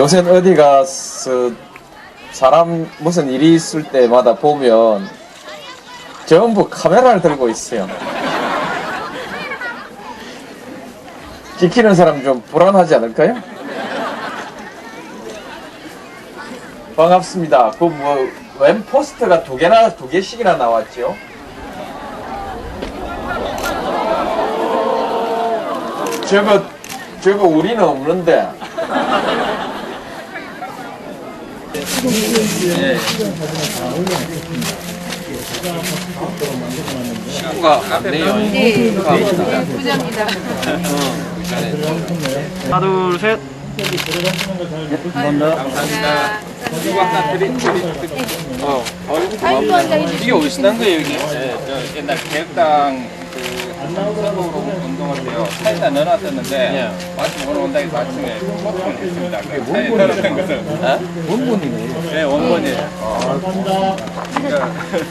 요새는 어디 가서 사람 무슨 일이 있을 때마다 보면 전부 카메라를 들고 있어요. 지키는 사람 좀 불안하지 않을까요? 반갑습니다. 그 뭐 웬 포스터가 두 개나 두 개씩이나 나왔죠? 저거 저거 우리는 없는데. 식구가 많네요. 네, 부자입니다. 하나 둘 셋. 감사합니다. 이거 하나 드리 드리. 어, 아이고 아이고, 앉아 이게 어디서 난 거예요 여기? 네, 저 옛날 개혁당 운동을 해요. 차에다 넣어놨었는데 마침 오늘 온다고 해서 아침에 초청을 했습니다. 그 차에 넣어놓은 것을. 원본이네요. 네, 원본이에요.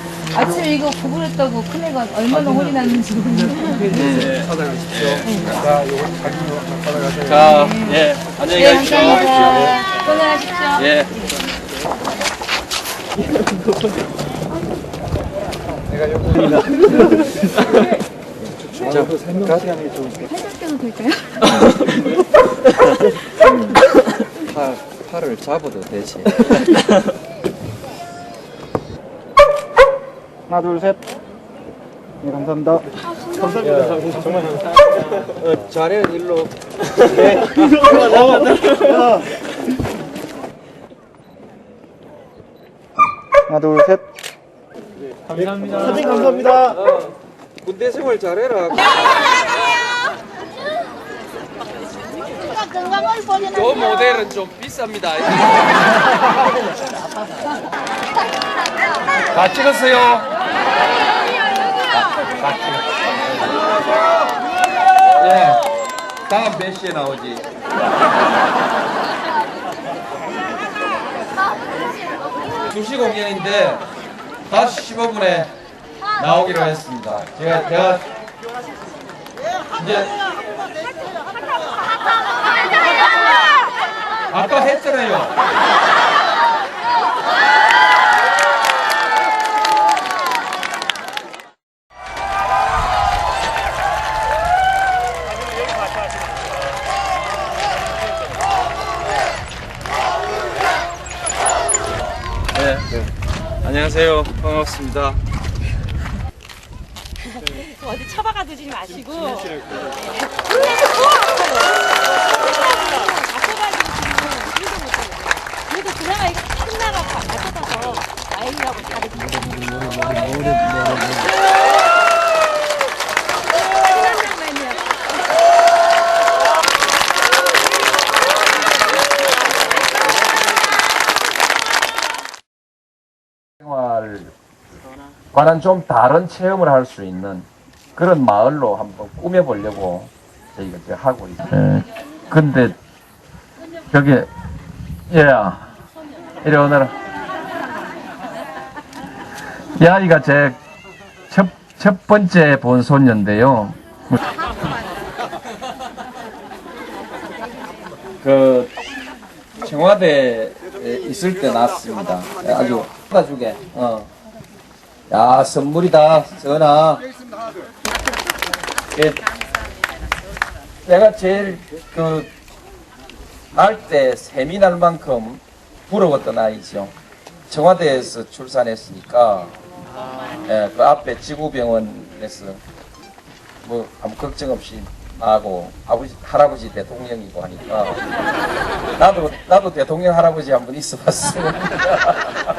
아침에 이거 구분했다고 큰애가 얼마나 혼이 났는지 모르겠네. 자, 예, 안녕히 네, 가십시오. 감사합니다. 건강하십시오. 예. 살짝도 될까요? 팔, 팔을 잡아도 되지. 하나 둘 셋. 네 감사합니다. 자네 일로. 하나 둘 셋. 감사합니다. 사진 감사합니다. 군대 생활 잘해라. 저 모델은 좀 비쌉니다. 다 찍었어요. 다 찍었어요. 예. 다음 몇 시에 나오지? 두시 공연인데 5시 15분에 나오기로 했습니다. 제가, 제가 이제 아까 했잖아요. 네. 안녕하세요. 반갑습니다. 처박아 두지 마시고. 그래도 그나마 이거 하나가 맞춰서 아이하고. 다르게 생활 관한 좀 다른 체험을 할 수 있는 그런 마을로 한번 꾸며보려고 저희가 이제 하고 있어요. 근데 저기 얘야 이리 오너라. 이 아이가 제 첫 첫 번째 본 손녀인데요. 그 청와대에 있을 때 났습니다. 아주 받아주게. 어. 야 선물이다 전하. 예. 내가 제일 그날때 셈이 날 만큼 부러웠던 아이죠. 청와대에서 출산했으니까 예, 그 앞에 지구병원에서 뭐 아무 걱정 없이 나고 아버지 할아버지 대통령이고 하니까 나도 나도 대통령 할아버지 한번 있어봤어.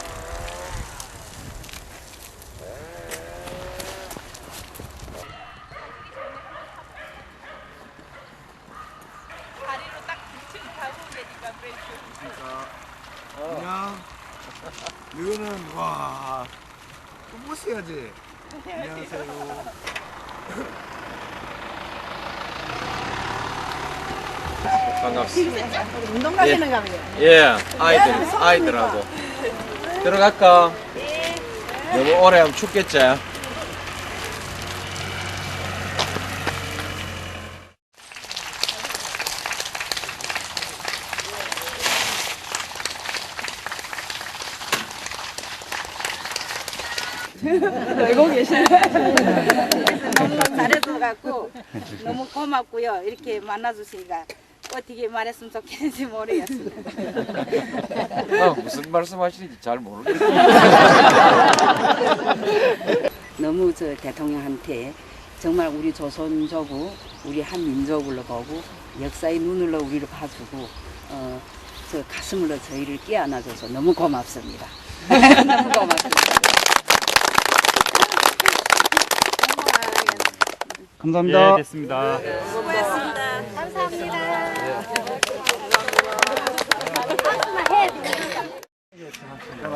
그냥 이거는 와 보세요지. 안녕하세요. 반갑습니다. 운동 가시는 가요. 예, 아이들, 아이들하고. 들어갈까? 너무 오래 하면 춥겠지? 너무 잘해서 갖고 너무 고맙고요. 이렇게 만나주시니까 어떻게 말했으면 좋겠는지 모르겠어요. 아, 무슨 말씀 하시는지 잘 모르겠어요. 너무 저 대통령한테 정말 우리 조선족우 우리 한 민족으로 보고 역사의 눈으로 우리를 봐주고 어, 저 가슴으로 저희를 끼안아줘서 너무 고맙습니다. 너무 고맙습니다. 감사합니다.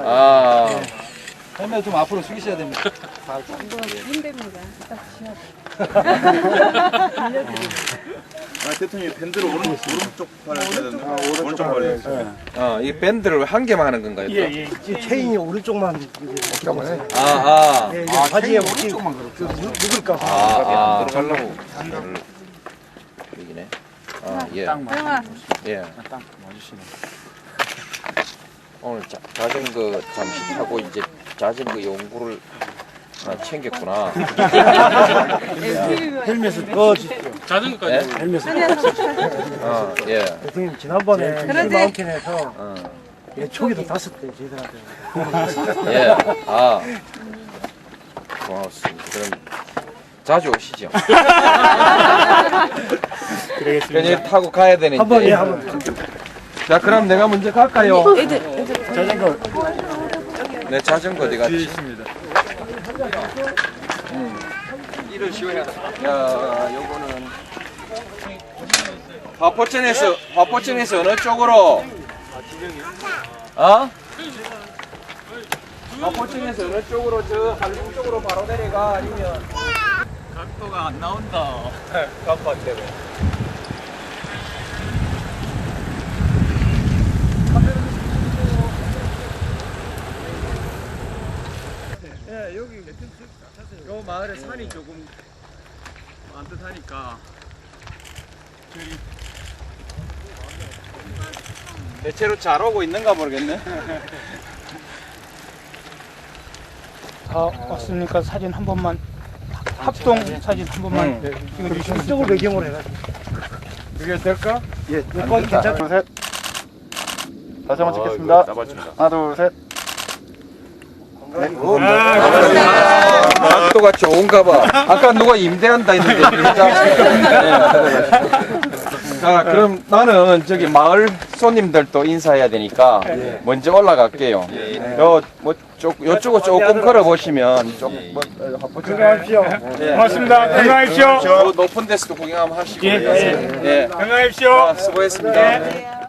아, 헬멧 좀 앞으로 숙이셔야 됩니다. 아, 대통령이 밴드를 오른, 오른쪽 발을 해야 되는데. 오른쪽 발이. 어, 이 밴드를 한 개만 하는 건가요? 또? 예, 체인이 오른쪽만 아, 아. 예, 이제 바지에 혹시 그 물- 묵을까 아, 봐. 아, 들어가려고. 여기네. 아, 예. 예. 오늘 자, 자전거 잠시 타고 이제 자전거 연구를 하나 챙겼구나. 헬멧을 꺼주십시오. 예? 헬멧을. 어, 예. 대통령 지난번에 마운틴에서 어, 예, 초기도 다섯 대 저희들한테. 예. 아. 고맙습니다. 그럼 자주 오시죠. 그냥 타고 가야 되는데. 한번 예, 한번. 자, 그럼 내가 먼저 갈까요? 자전거 내 자전거 어디 갔지? 음. 이를 씌워야 야, 요거는 화포천에서 화포천에서 어느 쪽으로? 어? 화포천에서 어느 쪽으로 저 한릉 쪽으로 바로 내려가 아니면 각도가 안 나온다. 각도 때문에. 예, 여기 요 마을에 산이 조금 반듯하니까 대체로 잘 오고 있는가 모르겠네. 다 왔으니까 사진 한 번만 합동 사진 한 번만 찍어주시면 이쪽을 배경으로 해가지고. 그게 될까? 예, 여권 괜찮. 둘, 셋. 다시 한번 찍겠습니다. 하나, 둘, 셋. 각도가 좋은가 봐. 아까 누가 임대한다 했는데 진짜. 네. 자, 그럼 나는 저기 마을 손님들도 인사해야 되니까 먼저 올라갈게요. 요, 뭐, 쪽, 요쪽으로 조금 걸어보시면, 쪽, 뭐, 어, 건강하십시오. 고맙습니다. 건강하십시오. 요 높은 데서도 구경 한번 하시고. 예. 예. 건강하십시오. 아, 수고했습니다.